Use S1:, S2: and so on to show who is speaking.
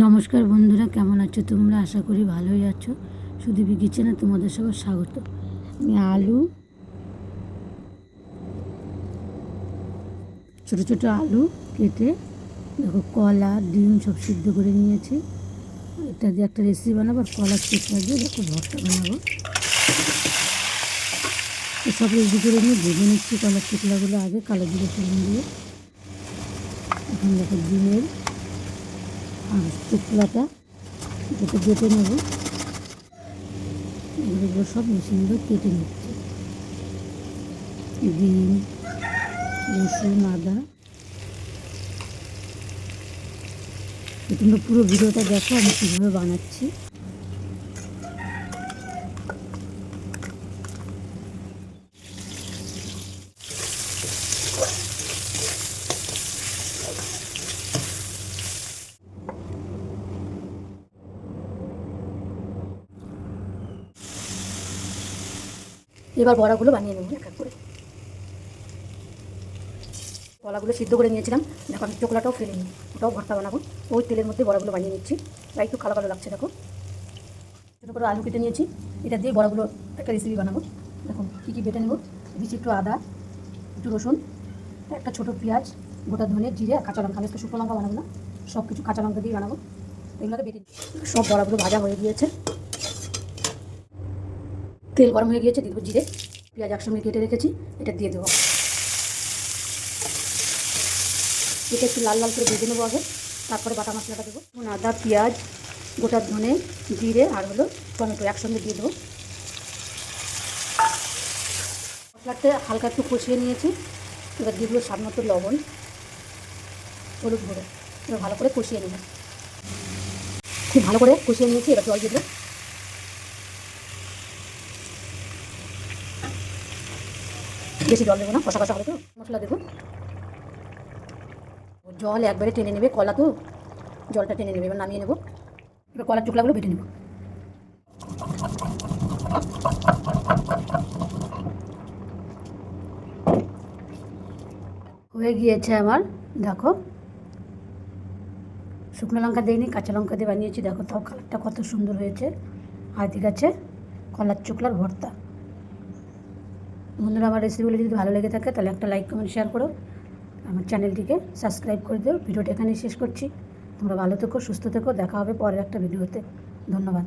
S1: নমস্কার বন্ধুরা, কেমন আছো তোমরা? আশা করি ভালোই আছো। সুদীপী কিচেনে তোমাদের সবার স্বাগত। আমি আলু, ছোটো ছোটো আলু কেটে, দেখো কলা, ডিম সব সিদ্ধ করে নিয়েছি। এটা দিয়ে একটা রেসিপি বানাবো আর কলার চিপড়া দিয়ে দেখো ভর্তা বানাবো। সব রেডি করে নিয়ে ভেজে নিচ্ছি কলার চিকলাগুলো আগে, কালো জিরে ফোড়ন দিয়ে। এখন দেখো ডিমের আর শুকলাটা যেটা বেটে নেব। এগুলো সব মেশিনগুলো কেটে নিচ্ছে। ডিম রসুন, আদা। তোমরা পুরো ভিডিওটা দেখো আমি কীভাবে বানাচ্ছি। এবার বড়াগুলো বানিয়ে নেব, এক এক করে। বড়াগুলো সিদ্ধ করে নিয়েছিলাম আমি চোকলাটাও ফেলে নিই, ওটাও ভর্তা বানাবো। ওই তেলের মধ্যে বড়াগুলো বানিয়ে নিচ্ছি তাই একটু কালো কালো লাগছে, দেখো। ছোটো করে আলু কেটে নিয়েছি, এটা দিয়ে বড়াগুলো একটা রেসিপি বানাবো। দেখো, কী কী বেটে নেব, দিচ্ছি একটু আদা, একটু রসুন, একটা ছোটো পেঁয়াজ, গোটা ধনে, জিরে, আর কাঁচা লঙ্কা, আমি শুকনো লঙ্কা বানাবো না সব কিছু কাঁচা লঙ্কা দিয়ে বানাবো। এগুলোকে বেটে। সব বড়াগুলো ভাজা হয়ে গিয়েছে। তেল গরম হয়ে গিয়েছে, দিয়ে দেবো জিরে, পেঁয়াজ একসঙ্গে কেটে রেখেছি, এটা দিয়ে দেবো। এটা একটু লাল লাল করে ভেজে নেব আগে, তারপরে বাটা মশলাটা দেবো। আদা, পেঁয়াজ, গোটা ধনে, জিরে আর হলো টমেটো একসঙ্গে দিয়ে দেবো। মশলাতে হালকা একটু কষিয়ে নিয়েছি, এবার দিয়ে দেবো স্বাদ মতো লবণ, হলুদ গুঁড়ো, এবার ভালো করে কষিয়ে নেব। খুব ভালো করে কষিয়ে নিয়েছি, এবার জল দিয়ে দেবো। বেশি জল দেবো না, কষা কষা হবে তো? মশলা দেবো। জল একবারে টেনে নেবে, কলা তো। জলটা টেনে নেবে, এবার নামিয়ে নেব। এবার কলার টুকলাগুলো বেটে নেব। হয়ে গিয়েছে আমার, দেখো। শুকনো লঙ্কা দিইনি, কাঁচা লঙ্কা দিয়ে বানিয়েছি। দেখো, তাও কালারটা কত সুন্দর হয়েছে। ঠিক আছে, কলার চুকলার ভর্তা। বন্ধুরা, আমার রেসিপিগুলো যদি ভালো লেগে থাকে, তাহলে একটা লাইক কমেন্ট শেয়ার করো। আমার চ্যানেলটিকে সাবস্ক্রাইব করে দিও। ভিডিওটা এখানেই শেষ করছি। তোমরা ভালো থেকো, সুস্থ থেকো। দেখা হবে পরের একটা ভিডিওতে ধন্যবাদ।